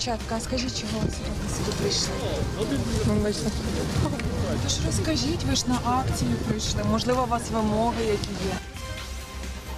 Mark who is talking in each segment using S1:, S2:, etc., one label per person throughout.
S1: Дівчатка, а скажіть, чого ви сьогодні сюди прийшли? Тож розкажіть, ви ж на акцію прийшли. Можливо, у вас вимоги які є.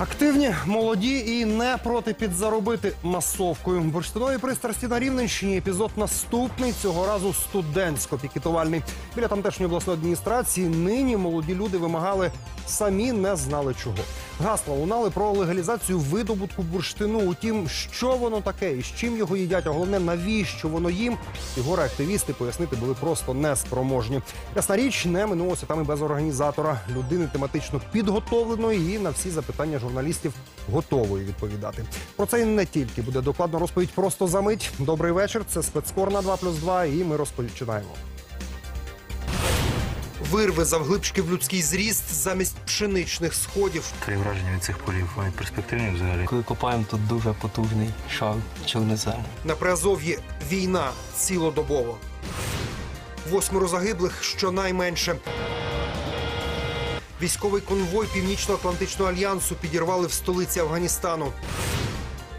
S2: Активні, молоді і не проти підзаробити масовкою. Бурштинові пристрасті на Рівненщині. Епізод наступний цього разу студентсько-пікетувальний. Біля тамтешньої обласної адміністрації нині молоді люди вимагали самі не знали чого. Гасла лунали про легалізацію видобутку бурштину. Утім, що воно таке і з чим його їдять, а головне навіщо воно їм. І горе активісти пояснити були просто неспроможні. Ясна річ, не минулося там і без організатора людини тематично підготовленої і на всі запитання журналістів готової відповідати. Про це і не тільки буде докладна розповідь просто за мить. Добрий вечір. Це спецкор на 2+,2 плюс 2 і ми розпочинаємо. Вирви завглибшки в людський зріст замість пшеничних сходів.
S3: Твої враження від цих полів вони перспективні взагалі.
S4: Коли копаємо, тут дуже потужний шаг човнезем.
S2: На Приазов'ї війна цілодобово. Восьмеро загиблих щонайменше. Військовий конвой Північно-Атлантичного альянсу підірвали в столиці Афганістану.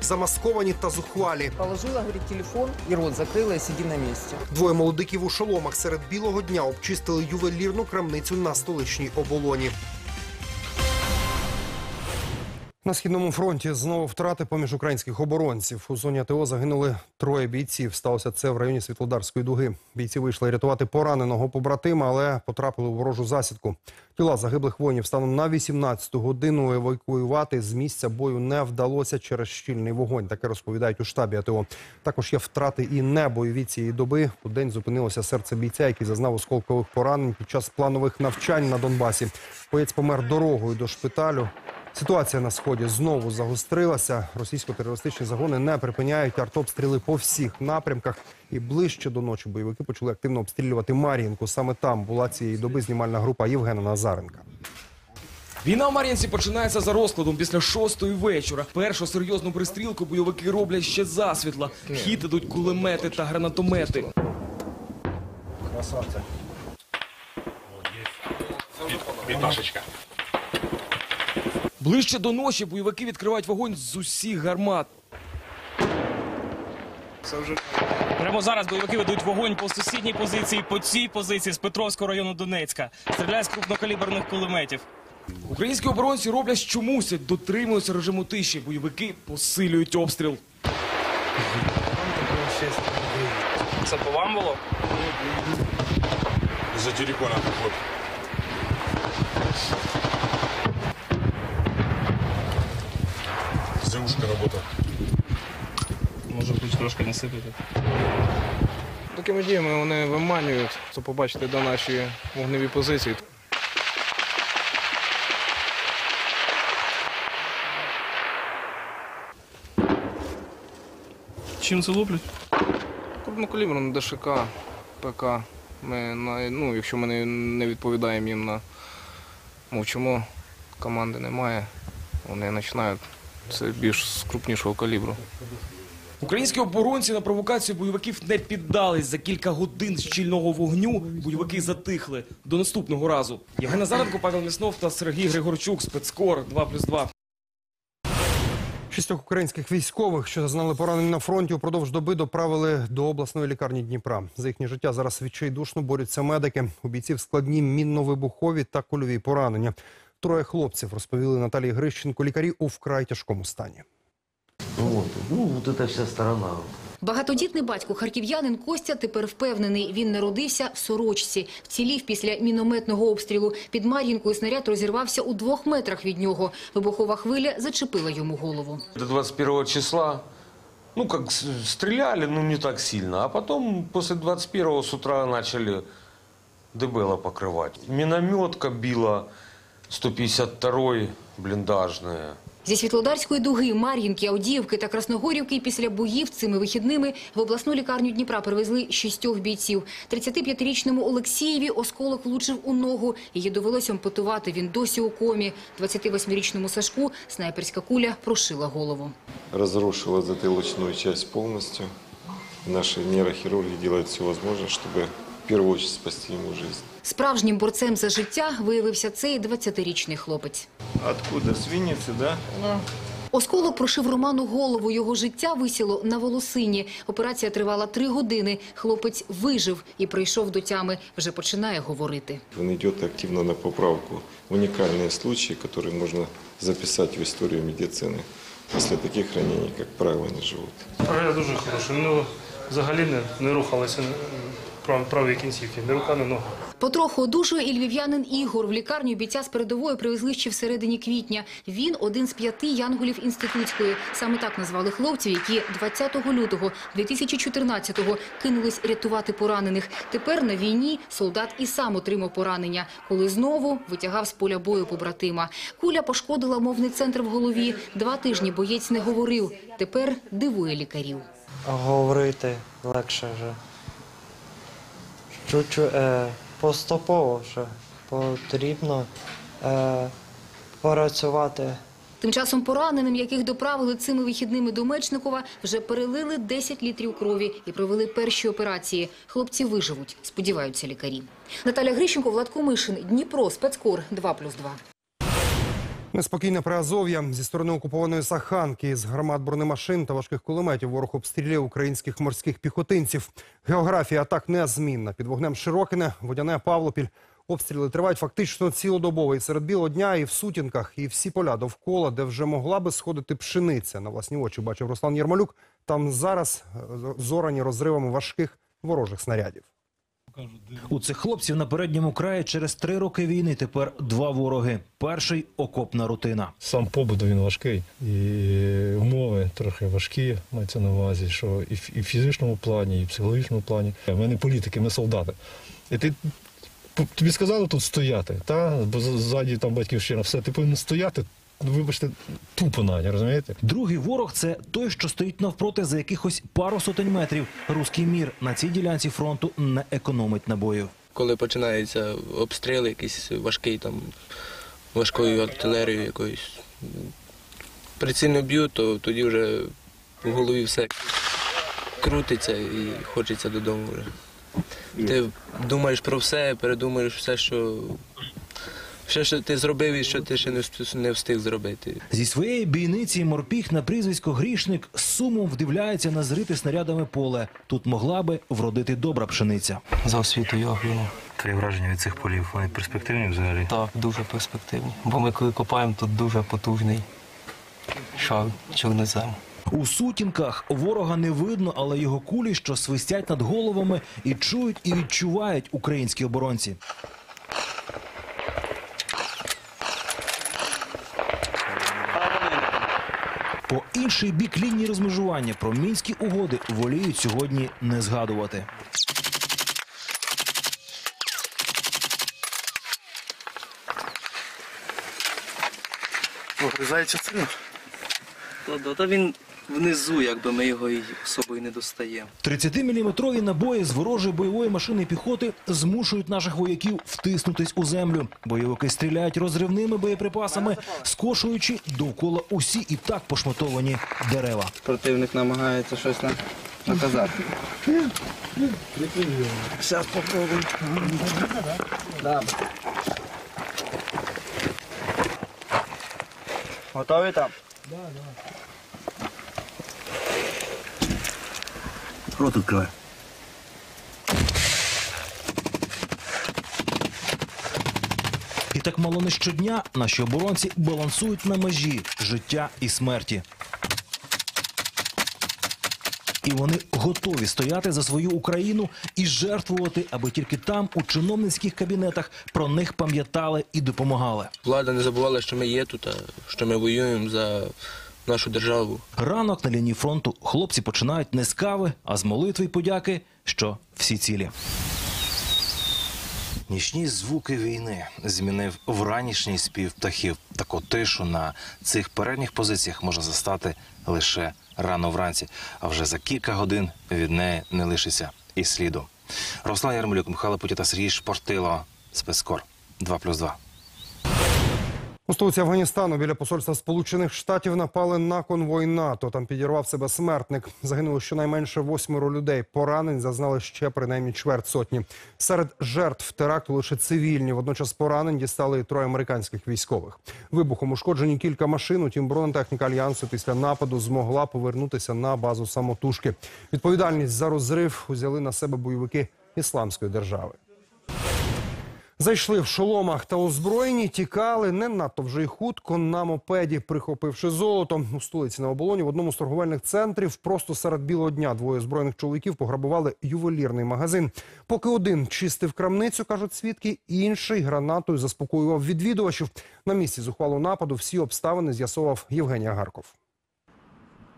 S2: Замасковані та зухвалі.
S5: Положила, говорить, телефон і рот закрила і сиді на місці.
S2: Двоє молодиків у шоломах серед білого дня обчистили ювелірну крамницю на столичній оболоні. На східному фронті знову втрати поміж українських оборонців. У зоні АТО загинули троє бійців. Сталося це в районі Світлодарської дуги. Бійці вийшли рятувати пораненого побратима, але потрапили у ворожу засідку. Тіла загиблих воїнів станом на 18-ту годину евакуювати з місця бою не вдалося через щільний вогонь. Таке розповідають у штабі АТО. Також є втрати і небойові цієї доби. У день зупинилося серце бійця, який зазнав осколкових поранень під час планових навчань на Донбасі. Боєць помер дорогою до шпиталю. Ситуація на сході знову загострилася. Російсько-терористичні загони не припиняють артобстріли по всіх напрямках. І ближче до ночі бойовики почали активно обстрілювати Мар'їнку. Саме там була цієї доби знімальна група Євгена Назаренка.
S6: Війна в Мар'їнці починається за розкладом після шостої вечора. Першу серйозну пристрілку бойовики роблять ще засвітла. В хід ідуть кулемети та гранатомети. Ближче до ночі бойовики відкривають вогонь з усіх гармат.
S7: Прямо зараз бойовики ведуть вогонь по сусідній позиції, по цій позиції з Петровського району Донецька. Стріляють з крупнокаліберних кулеметів.
S6: Українські оборонці роблять що мусять, дотримуються режиму тиші. Бойовики посилюють обстріл.
S7: Це по вам було?
S8: За телефона вот. ЗУшка работает.
S7: Може хоч трошки насипати.
S9: Такими діями вони виманюють, це побачити до наші вогневі позиції.
S7: Чим це луплять?
S9: Крупнокаліберно ДШК, ПК. Ми на, ну, якщо ми не, не відповідаємо їм на мовчимо, команди немає, вони починають це більш з крупнішого калібру.
S6: Українські оборонці на провокацію бойовиків не піддались. За кілька годин щільного вогню бойовики затихли. До наступного разу. Євген Назаренко, Павел Міснов та Сергій Григорчук. Спецкор 2+,2.
S2: Шістьох українських військових, що зазнали поранень на фронті, упродовж доби доправили до обласної лікарні Дніпра. За їхнє життя зараз відчайдушно борються медики. У бійців складні мінно-вибухові та кульові поранення. Троє хлопців розповіли Наталії Грищенко. Лікарі у вкрай тяжкому стані.
S10: Вот, ну, вот эта вся сторона.
S11: Багатодітний батько харків'янин Костя тепер впевнений, він народився в сорочці. Вцілів після мінометного обстрілу. Під Мар'їнкою снаряд розірвався у двох метрах від нього. Вибухова хвиля зачепила йому голову.
S10: До 21 числа, ну, как с- стреляли, ну, не так сильно. А потом, после 21 с утра начали дебело покрывать. Минометка била 152-й блиндажная.
S11: Зі Світлодарської дуги, Мар'їнки, Авдіївки та Красногорівки після боїв цими вихідними в обласну лікарню Дніпра привезли шістьох бійців. 35-річному Олексієві осколок влучив у ногу. Її довелося ампутувати. Він досі у комі. 28-річному Сашку снайперська куля прошила голову.
S8: Разрушила затылочную часть полностью. Наши нейрохирурги делают все возможное, чтобы в первую очередь спасти ему жизнь.
S11: Справжнім борцем за життя виявився цей 20-річний хлопець.
S8: Откуда? С Винницы, да?
S11: Осколок прошив Роману голову. Його життя висіло на волосині. Операція тривала три години. Хлопець вижив і прийшов до тями. Вже починає говорити.
S8: Он идет активно на поправку. Уникальные случаи, которые можно записать в историю медицины. После таких ранений, как правило, не живут.
S12: Прогрес дуже хороший. Ну, взагалі не, не рухалися праві кінцівки, ні рука, ні нога.
S11: Потроху одужує і львів'янин Ігор. В лікарню бійця з передової привезли ще в середині квітня. Він один з п'яти янголів інститутської. Саме так назвали хлопців, які 20 лютого 2014-го кинулись рятувати поранених. Тепер на війні солдат і сам отримав поранення, коли знову витягав з поля бою побратима. Куля пошкодила мовний центр в голові. Два тижні боєць не говорив. Тепер дивує лікарів.
S13: Говорити легше вже. Чуть-чуть е, поступово вже потрібно е, працювати.
S11: Тим часом пораненим, яких доправили цими вихідними до Мечникова, вже перелили 10 літрів крові і провели перші операції. Хлопці виживуть, сподіваються лікарі. Наталя Грищенко, Влад Комишин, Дніпро, спецкор 2+,2.
S2: Неспокійне Приазов'я зі сторони окупованої Саханки з гармат бронемашин та важких кулеметів ворог обстріляє українських морських піхотинців. Географія атак незмінна. Під вогнем Широкине, Водяне, Павлопіль. Обстріли тривають фактично цілодобово і серед білого дня, і в сутінках, і всі поля довкола, де вже могла би сходити пшениця. На власні очі бачив Руслан Єрмолюк. Там зараз е, зорані розривами важких ворожих снарядів.
S14: У цих хлопців на передньому краї через три роки війни тепер два вороги. Перший окопна рутина.
S12: Сам побут він важкий, і умови трохи важкі, мається на увазі, що і в і в фізичному плані, і в психологічному плані. Ми не політики, ми солдати. І ти тобі сказали тут стояти, та? бо ззаді там батьківщина, все, ти повинен стояти, вибачте, тупо навіть, розумієте?
S14: Другий ворог це той, що стоїть навпроти за якихось пару сотень метрів. Руський мір на цій ділянці фронту не економить набоїв.
S9: Коли починаються обстріли, якийсь важкий там важкою артилерією якоюсь прицільно б'ють, то тоді вже в голові все крутиться і хочеться додому вже. Ти думаєш про все, передумаєш все, що все, що ти зробив і що ти ще не встиг- не встиг зробити.
S14: Зі своєї бійниці морпіх на прізвисько Грішник з сумом вдивляється на зрите снарядами поле. Тут могла би вродити добра пшениця.
S4: За освітою агріну.
S3: Твої враження від цих полів, вони перспективні взагалі?
S4: Так, дуже перспективні. Бо ми коли копаємо, тут дуже потужний шар чорнозем.
S14: У сутінках ворога не видно, але його кулі, що свистять над головами, і чують, і відчувають українські оборонці. По інший бік лінії розмежування про мінські угоди воліють сьогодні не згадувати.
S4: Вигризається цим. Та, він внизу, якби ми його і собою не достаємо.
S14: 30-мм набої з ворожої бойової машини піхоти змушують наших вояків втиснутись у землю. Бойовики стріляють розривними боєприпасами, скошуючи довкола усі і так пошматовані дерева.
S13: Противник намагається щось наказати. Зараз попробуємо. Готові там?
S3: Рот відкривай.
S14: І так мало не щодня наші оборонці балансують на межі життя і смерті. І вони готові стояти за свою Україну і жертвувати, аби тільки там, у чиновницьких кабінетах, про них пам'ятали і допомагали.
S9: Влада не забувала, що ми є тут, а що ми воюємо за нашу державу.
S14: Ранок на лінії фронту хлопці починають не з кави, а з молитви й подяки, що всі цілі. Нічні звуки війни змінив вранішній спів птахів. Таку тишу на цих передніх позиціях можна застати лише рано вранці, а вже за кілька годин від неї не лишиться і сліду. Руслан Ярмолюк, Михайло Путя та Сергій Шпортило. Спецкор 2+,2.
S2: У столиці Афганістану біля посольства Сполучених Штатів напали на конвой НАТО. Там підірвав себе смертник. Загинуло щонайменше восьмеро людей. Поранень зазнали ще принаймні чверть сотні. Серед жертв теракту лише цивільні. Водночас поранень дістали і троє американських військових. Вибухом ушкоджені кілька машин. Утім, бронетехніка альянсу після нападу змогла повернутися на базу самотужки. Відповідальність за розрив узяли на себе бойовики ісламської держави. Зайшли в шоломах та озброєні, тікали не надто вже й хутко на мопеді, прихопивши золото. У столиці на оболоні в одному з торговельних центрів просто серед білого дня двоє збройних чоловіків пограбували ювелірний магазин. Поки один чистив крамницю, кажуть свідки, інший гранатою заспокоював відвідувачів. На місці зухвалого нападу всі обставини з'ясовував Євгеній Агарков.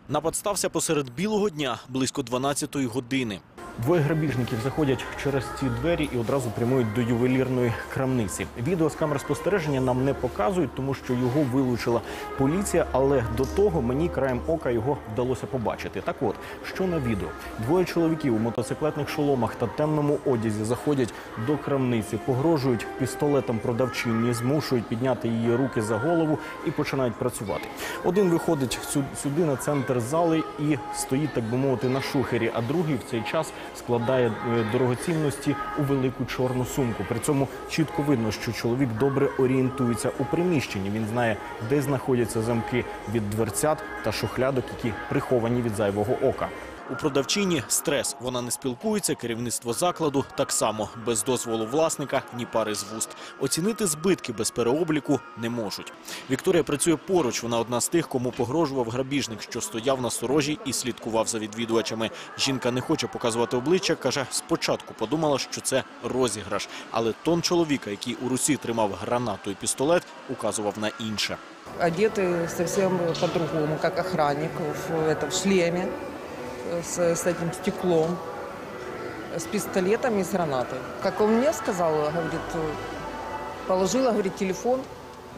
S15: Напад стався посеред білого дня близько 12-ї години.
S16: Двоє грабіжників заходять через ці двері і одразу прямують до ювелірної крамниці. Відео з камер спостереження нам не показують, тому що його вилучила поліція. Але до того мені краєм ока його вдалося побачити. Так от, що на відео, двоє чоловіків у мотоциклетних шоломах та темному одязі заходять до крамниці, погрожують пістолетом продавчині, змушують підняти її руки за голову і починають працювати. Один виходить сюди на центр зали і стоїть, так би мовити, на шухері, а другий в цей час складає е, дорогоцінності у велику чорну сумку. При цьому чітко видно, що чоловік добре орієнтується у приміщенні. Він знає, де знаходяться замки від дверцят та шухлядок, які приховані від зайвого ока.
S15: У продавчині стрес. Вона не спілкується, керівництво закладу так само. Без дозволу власника ні пари з вуст. Оцінити збитки без переобліку не можуть. Вікторія працює поруч. Вона одна з тих, кому погрожував грабіжник, що стояв на сторожі і слідкував за відвідувачами. Жінка не хоче показувати обличчя. каже, спочатку подумала, що це розіграш, але тон чоловіка, який у руці тримав гранату і пістолет, указував на інше.
S5: Одеты совсем по-другому, как охранник в, это, в шлеме э, с, с этим стеклом, с пистолетом и с гранатой. Как он мне сказал, говорит, э, положила, говорит, телефон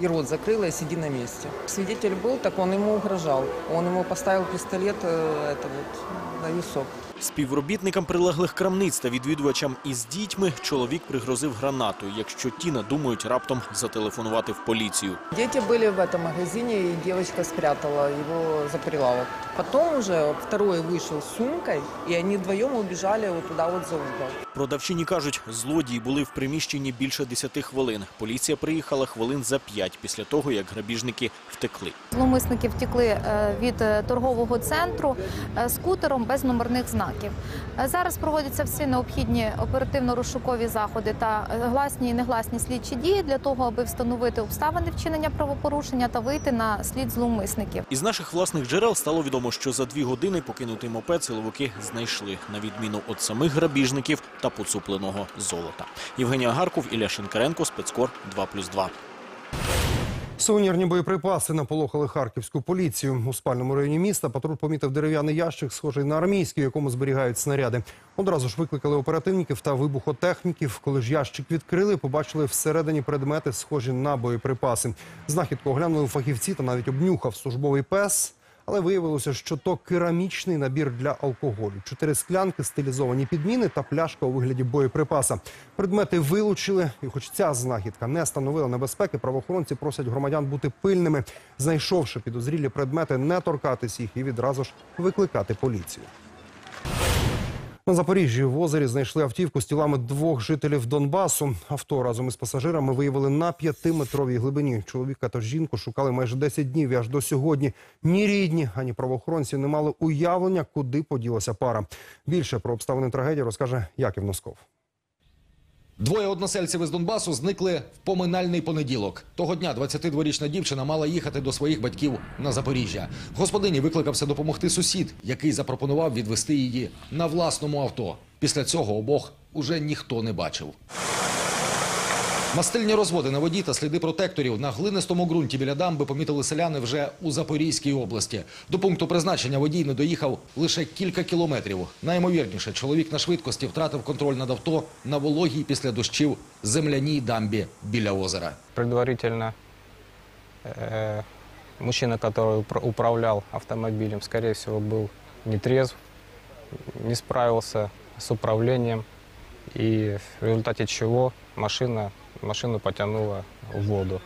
S5: и рот закрыла и сиди на месте. Свидетель был, так он ему угрожал. Он ему поставил пистолет э, это вот, на висок.
S15: Співробітникам прилеглих крамниць та відвідувачам із дітьми чоловік пригрозив гранатою, якщо ті надумають раптом зателефонувати в поліцію.
S5: Дети были в этом магазине, и девочка спрятала его за прилавок. Потом уже второй вышел с сумкой, и они вдвоем убежали вот туда вот за угол.
S15: Продавчині кажуть, злодії були в приміщенні більше 10 хвилин. Поліція приїхала хвилин за 5 після того, як грабіжники втекли.
S17: Зловмисники втекли е, від е, торгового центру е, скутером без номерних знаків. Е, Зараз проводяться всі необхідні оперативно-розшукові заходи та гласні і негласні слідчі дії для того, аби встановити обставини вчинення правопорушення та вийти на слід зловмисників.
S15: Із наших власних джерел стало відомо, що за дві години покинутий мопед силовики знайшли, на відміну від самих грабіжників та поцупленого золота. Євгенія Гарков, Ілля Шинкаренко, спецкор 2+,2.
S2: Сувенірні боєприпаси наполохали харківську поліцію. У спальному районі міста патруль помітив дерев'яний ящик, схожий на армійський, якому зберігають снаряди. Одразу ж викликали оперативників та вибухотехніків. Коли ж ящик відкрили, побачили всередині предмети, схожі на боєприпаси. Знахідку оглянули фахівці та навіть обнюхав службовий пес. Але виявилося, що то керамічний набір для алкоголю. Чотири склянки, стилізовані підміни та пляшка у вигляді боєприпаса. Предмети вилучили, і хоч ця знахідка не становила небезпеки, правоохоронці просять громадян бути пильними, знайшовши підозрілі предмети, не торкатись їх і відразу ж викликати поліцію. На Запоріжжі в озері знайшли автівку з тілами двох жителів Донбасу. Авто разом із пасажирами виявили на п'ятиметровій глибині. Чоловіка та жінку шукали майже 10 днів і аж до сьогодні. Ні рідні, ані правоохоронці не мали уявлення, куди поділася пара. Більше про обставини трагедії розкаже Яків Носков.
S18: Двоє односельців із Донбасу зникли в поминальний понеділок. Того дня 22-річна дівчина мала їхати до своїх батьків на Запоріжжя. Господині викликався допомогти сусід, який запропонував відвести її на власному авто. Після цього обох уже ніхто не бачив. Мастильні розводи на воді та сліди протекторів на глинистому ґрунті біля дамби помітили селяни вже у Запорізькій області. До пункту призначення водій не доїхав лише кілька кілометрів. Найімовірніше, чоловік на швидкості втратив контроль над авто на вологій після дощів земляній дамбі біля озера.
S9: Предварительно э, мужчина, который упра- управлял автомобилем, скорее всего, был нетрезв, не справился с управлением, и в результате чего машина, машину потянуло в воду.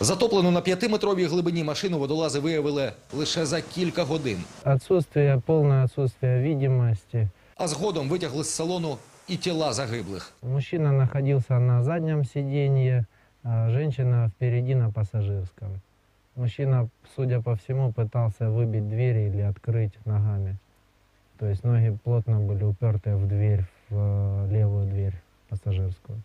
S18: Затоплену на п'ятиметровій глибині машину водолази виявили лише за кілька годин.
S19: Отсутствие, полное отсутствие видимости.
S18: А згодом витягли з салону і тіла загиблих.
S19: Мужчина находился на заднем сиденье, а женщина впереди на пассажирском. Мужчина, судя по всему, пытался выбить двери или открыть ногами. То есть ноги плотно были уперты в дверь, в э, левую дверь пассажирскую.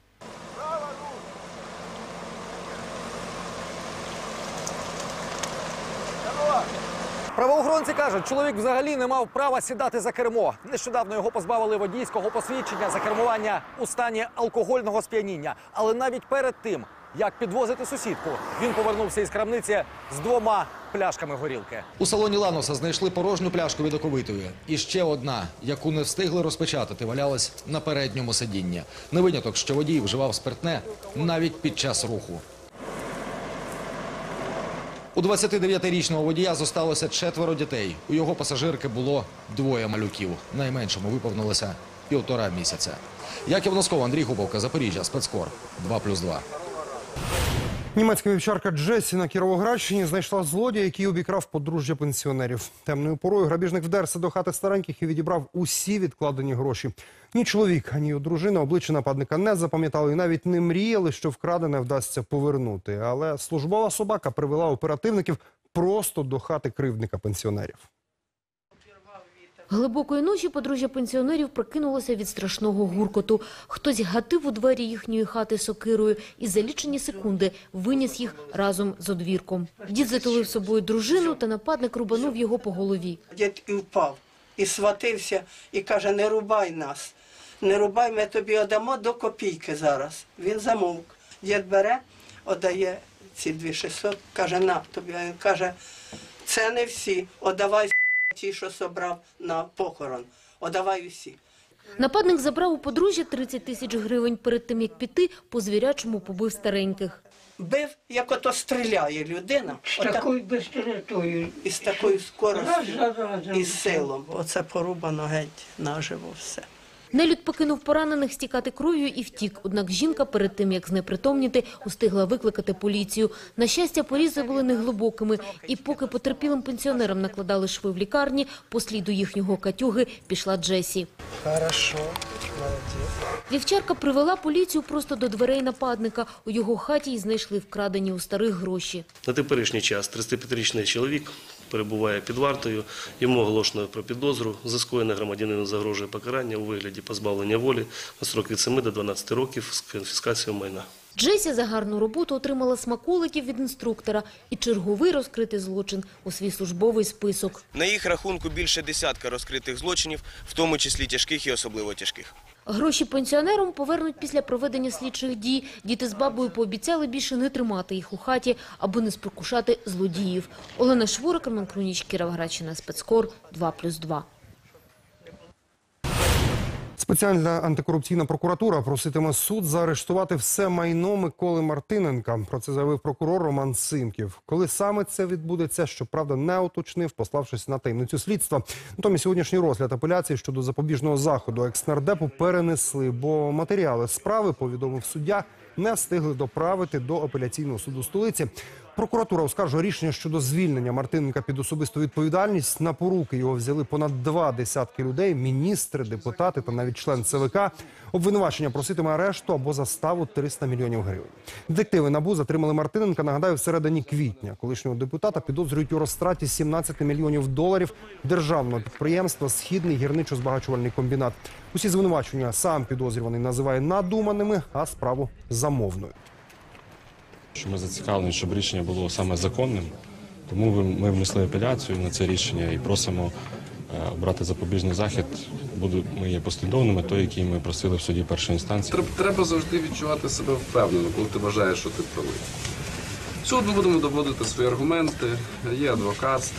S18: Правоохоронці кажуть, чоловік взагалі не мав права сідати за кермо. Нещодавно його позбавили водійського посвідчення за кермування у стані алкогольного сп'яніння. Але навіть перед тим, як підвозити сусідку, він повернувся із крамниці з двома пляшками горілки. У салоні Ланоса знайшли порожню пляшку від оковитої. І ще одна, яку не встигли розпечатати, валялась на передньому сидінні. Не виняток, що водій вживав спиртне навіть під час руху. У 29-річного водія зосталося четверо дітей. У його пасажирки було двоє малюків. Найменшому виповнилося півтора місяця. Яків Носков, Андрій Губовка, Запоріжжя, спецкор 2+,2.
S2: Німецька вівчарка Джесі на Кіровоградщині знайшла злодія, який обікрав подружжя пенсіонерів. Темною порою грабіжник вдерся до хати стареньких і відібрав усі відкладені гроші. Ні чоловік, ані його дружина обличчя нападника не запам'ятали і навіть не мріяли, що вкрадене вдасться повернути. Але службова собака привела оперативників просто до хати кривдника пенсіонерів.
S20: Глибокої ночі подружжя пенсіонерів прокинулося від страшного гуркоту. Хтось гатив у двері їхньої хати сокирою і за лічені секунди виніс їх разом з одвірком. Дід затулив собою дружину, та нападник рубанув його по голові.
S21: Дід і впав, і сватився, і каже, не рубай нас, не рубай, ми тобі одамо до копійки зараз. Він замовк. Дід бере, отдає ці дві 600, каже, на тобі. Він каже, це не всі, отдавай ті, що собрав на похорон, Одавай усі.
S20: Нападник забрав у подружжя 30 тисяч гривень. Перед тим, як піти, по звірячому побив стареньких.
S21: Бив, як ото стріляє людина.
S22: З
S21: Отак.
S22: такою бистротою.
S21: І з такою скоростю,
S22: Раз
S21: і силом. Оце порубано геть наживо все.
S20: Нелюд покинув поранених стікати кров'ю і втік. Однак жінка перед тим, як знепритомніти, устигла викликати поліцію. На щастя, порізи були неглибокими. І поки потерпілим пенсіонерам накладали шви в лікарні, по сліду їхнього катюги пішла Джесі.
S21: Хорошо, молодець.
S20: Вівчарка привела поліцію просто до дверей нападника. У його хаті й знайшли вкрадені у старих гроші.
S23: На теперішній час 35-річний чоловік перебуває під вартою. Йому оголошено про підозру. За скоєне громадянину загрожує покарання у вигляді позбавлення волі на срок від 7 до 12 років з конфіскацією майна.
S20: Джесі за гарну роботу отримала смаколиків від інструктора і черговий розкритий злочин у свій службовий список.
S24: На їх рахунку більше десятка розкритих злочинів, в тому числі тяжких і особливо тяжких.
S20: Гроші пенсіонерам повернуть після проведення слідчих дій. Діти з бабою пообіцяли більше не тримати їх у хаті, аби не спокушати злодіїв. Олена Шворик, Роман Круніч, Кіровоградщина, спецкор 2+,2.
S2: Спеціальна антикорупційна прокуратура проситиме суд заарештувати все майно Миколи Мартиненка. Про це заявив прокурор Роман Симків. Коли саме це відбудеться, щоправда, не уточнив, пославшись на таємницю слідства. Натомість сьогоднішній розгляд апеляції щодо запобіжного заходу екснардепу перенесли, бо матеріали справи, повідомив суддя, не встигли доправити до апеляційного суду столиці. Прокуратура оскаржує рішення щодо звільнення Мартиненка під особисту відповідальність. На поруки його взяли понад два десятки людей: міністри, депутати та навіть член ЦВК. Обвинувачення проситиме арешту або заставу 300 мільйонів гривень. Детективи набу затримали Мартиненка. Нагадаю, всередині квітня колишнього депутата підозрюють у розтраті 17 мільйонів доларів державного підприємства Східний гірничо-збагачувальний комбінат. Усі звинувачення сам підозрюваний називає надуманими, а справу замовною.
S25: Що ми зацікавлені, щоб рішення було саме законним, тому ми внесли апеляцію на це рішення і просимо е, обрати запобіжний захід. Ми є послідовними, той, який ми просили в суді першої інстанції.
S26: Треба, треба завжди відчувати себе впевнено, коли ти вважаєш, що ти правий. Суд ми будемо доводити свої аргументи, є адвокат,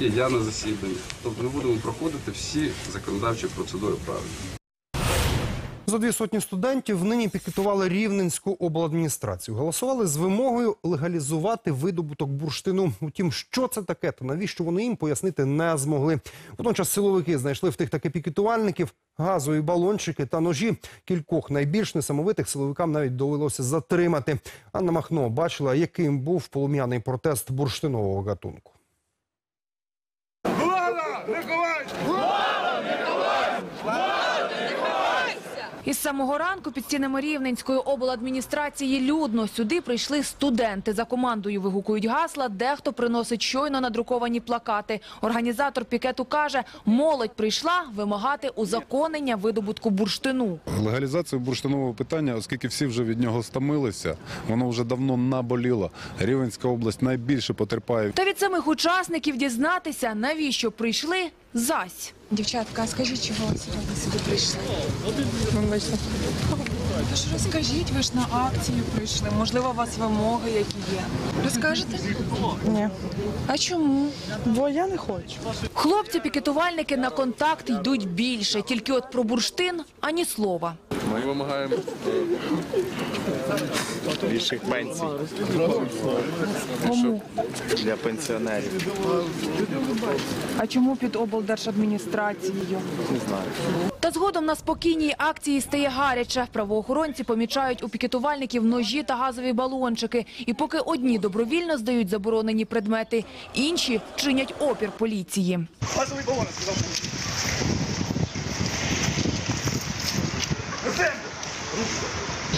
S26: е, є я на засіданні. Тобто ми будемо проходити всі законодавчі процедури правильно.
S2: За дві сотні студентів нині пікетували Рівненську обладміністрацію. Голосували з вимогою легалізувати видобуток бурштину. Утім, що це таке та навіщо вони їм пояснити не змогли. Водночас силовики знайшли в тих таки пікетувальників газові балончики та ножі. Кількох найбільш несамовитих силовикам навіть довелося затримати. Анна Махно бачила, яким був полум'яний протест бурштинового гатунку.
S27: Із самого ранку під стінами Рівненської обладміністрації людно. Сюди прийшли студенти. За командою вигукують гасла, дехто приносить щойно надруковані плакати. Організатор пікету каже, молодь прийшла вимагати узаконення видобутку бурштину.
S28: Легалізацію бурштинового питання, оскільки всі вже від нього стомилися, воно вже давно наболіло. Рівенська область найбільше потерпає.
S27: Та від самих учасників дізнатися, навіщо прийшли, зась.
S29: Дівчатка, а скажіть, чого ви сьогодні сюди прийшли? Тож розкажіть, ви ж на акцію прийшли. Можливо, у вас вимоги які є. Розкажете? Ні. А чому? Бо я не хочу.
S27: Хлопці-пікетувальники на контакт йдуть більше. Тільки от про бурштин ані слова.
S26: Ми вимагаємо
S30: більших пенсій
S27: Кому?
S30: для пенсіонерів.
S29: А чому під облдержадміністрацією?
S30: Не знаю.
S27: Та згодом на спокійній акції стає гаряче. Правоохоронці помічають у пікетувальників ножі та газові балончики. І поки одні добровільно здають заборонені предмети, інші чинять опір поліції.
S31: Газовий балон, сказав.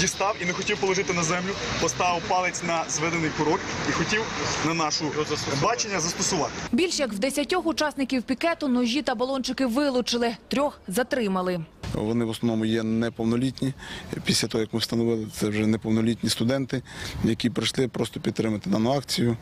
S31: Дістав і не хотів положити на землю, поставив палець на зведений курок і хотів на нашу бачення застосувати.
S27: Більш як в десятьох учасників пікету ножі та балончики вилучили, трьох затримали.
S32: Вони в основному є неповнолітні. Після того, як ми встановили, це вже неповнолітні студенти, які прийшли просто підтримати дану акцію.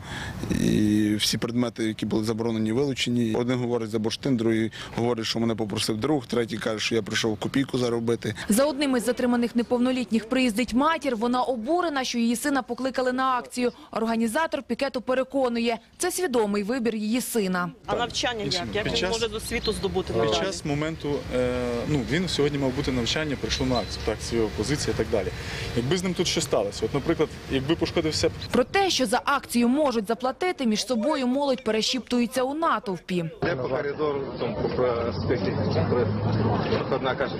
S32: І всі предмети, які були заборонені, вилучені. Один говорить за бурштин, другий говорить, що мене попросив друг, третій каже, що я прийшов копійку заробити.
S27: За одним із затриманих неповнолітніх приїздить матір. Вона обурена, що її сина покликали на акцію. Організатор пікету переконує, це свідомий вибір її сина.
S33: А навчання як? Як він може до світу здобути
S31: Під час моменту, е, ну він сьогодні мав бути навчання, прийшло на акцію, так, свою позиція і так далі. Якби з ним тут що сталося? От, наприклад, якби пошкодився
S27: Про те, що за акцію можуть заплатити, між собою молодь перешіптується у натовпі.
S30: Я по коридору, там, по проспекті, проходна каже,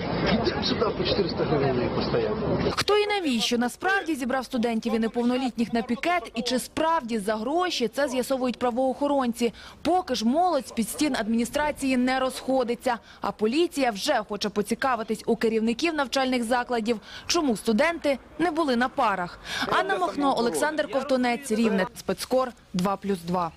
S30: сюди по 400 гривень постоянно.
S27: Хто і навіщо насправді зібрав студентів і неповнолітніх на пікет, і чи справді за гроші це з'ясовують правоохоронці. Поки ж молодь з під стін адміністрації не розходиться, а поліція вже хоче поцікавитись у керівників навчальних закладів, чому студенти не були на парах. Анна Махно, Олександр Ковтунець, Рівне, Спецкор 2+,2.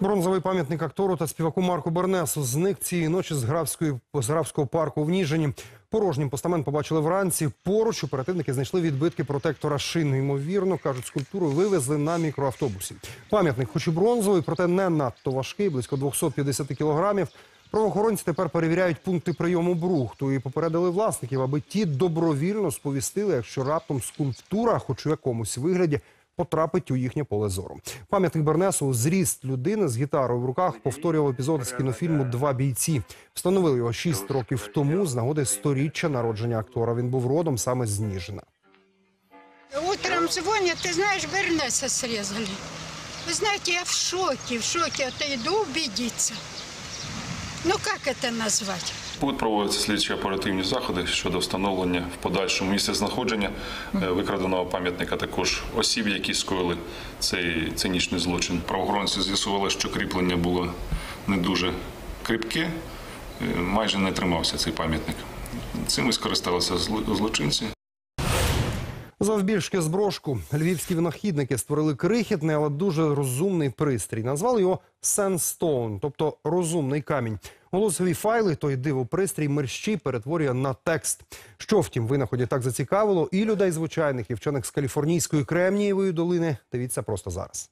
S2: Бронзовий пам'ятник актору та співаку Марку Бернесу зник цієї ночі з Графської з Графського парку в Ніжині. Порожнім постамент побачили вранці. Поруч оперативники знайшли відбитки протектора шин. Ймовірно, кажуть, скульптуру вивезли на мікроавтобусі. Пам'ятник, хоч і бронзовий, проте не надто важкий, близько 250 кілограмів. Правоохоронці тепер перевіряють пункти прийому брухту і попередили власників, аби ті добровільно сповістили, якщо раптом скульптура, хоч у якомусь вигляді, потрапить у їхнє поле зору. Пам'ятник Бернесу зріст людини з гітарою в руках повторював епізод з кінофільму Два бійці. Встановили його шість років тому з нагоди сторіччя народження актора. Він був родом саме з Ніжина.
S34: Утром звонят, ты знаешь, Бернеса срезали. Вы знаете, я в шоке, в шоке. Это иду убедиться. Ну как это назвать?
S35: Будуть проводитися слідчі оперативні заходи щодо встановлення в подальшому місця знаходження е, викраденого пам'ятника, також осіб, які скоїли цей цинічний злочин. Правоохоронці з'ясували, що кріплення було не дуже кріпке, е, майже не тримався цей пам'ятник. Цим і скористалися зло- злочинці.
S2: Завбільшки зброшку львівські винахідники створили крихітний, але дуже розумний пристрій. Назвали його Sandstone, тобто розумний камінь. Голосові файли той диво пристрій мерщій перетворює на текст. Що втім, винаході так зацікавило і людей звичайних, і вчених з Каліфорнійської Кремнієвої долини. Дивіться просто зараз.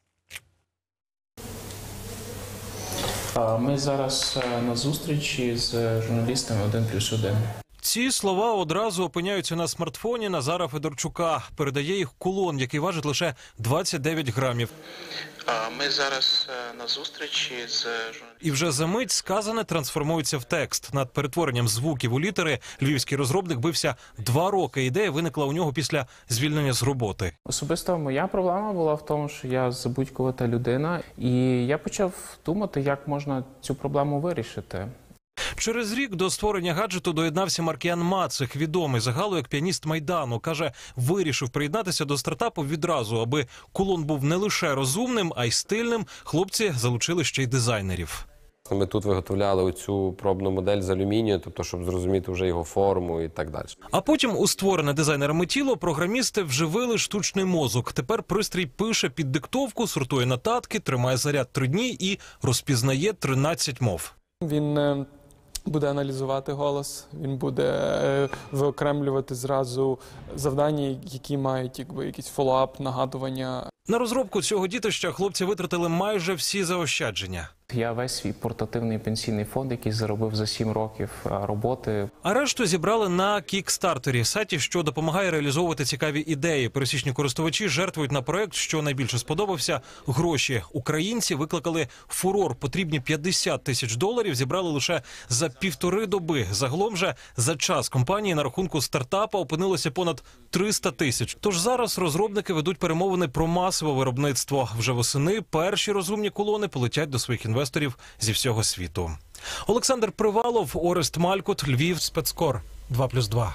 S36: Ми зараз е, на зустрічі з журналістами 1 плюс 1.
S37: Ці слова одразу опиняються на смартфоні Назара Федорчука. Передає їх кулон, який важить лише 29 грамів.
S38: Ми зараз е, на зустрічі з.
S37: І вже за мить сказане трансформується в текст. Над перетворенням звуків у літери львівський розробник бився два роки. Ідея виникла у нього після звільнення з роботи.
S39: Особисто моя проблема була в тому, що я забудькувата людина, і я почав думати, як можна цю проблему вирішити.
S37: Через рік до створення гаджету доєднався Маркіян Мацик, відомий загалу як піаніст майдану. каже, вирішив приєднатися до стартапу відразу, аби кулон був не лише розумним, а й стильним. Хлопці залучили ще й дизайнерів.
S40: Ми тут виготовляли оцю пробну модель з алюмінію, тобто, щоб зрозуміти вже його форму і так далі.
S37: А потім у створене дизайнерами тіло програмісти вживили штучний мозок. Тепер пристрій пише під диктовку, сортує нотатки, тримає заряд три дні і розпізнає 13 мов.
S41: Він е, буде аналізувати голос, він буде е, виокремлювати зразу завдання, які мають якби якісь фоллоуап, нагадування.
S37: На розробку цього дітища хлопці витратили майже всі заощадження.
S39: Я весь свій портативний пенсійний фонд, який заробив за 7 років е, роботи,
S37: А решту зібрали на кікстартері, сайті, що допомагає реалізовувати цікаві ідеї. Пересічні користувачі жертвують на проект, що найбільше сподобався. Гроші українці викликали фурор. Потрібні 50 тисяч доларів. Зібрали лише за півтори доби. Загалом же за час компанії на рахунку стартапа опинилося понад 300 тисяч. Тож зараз розробники ведуть перемовини про масове виробництво. Вже восени перші розумні колони полетять до своїх інвесторів зі всього світу. Олександр Привалов, Орест Малькут, Львів, спецкор 2+,2.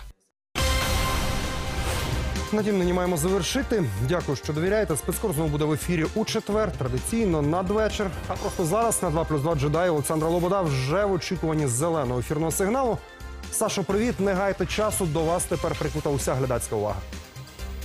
S2: На тім нині маємо завершити. Дякую, що довіряєте. Спецкор знову буде в ефірі у четвер, традиційно надвечір. А просто зараз на 2 плюс 2 джедай Олександра Лобода вже в очікуванні зеленого ефірного сигналу. Сашо, привіт, не гайте часу. До вас тепер прикута уся глядацька увага.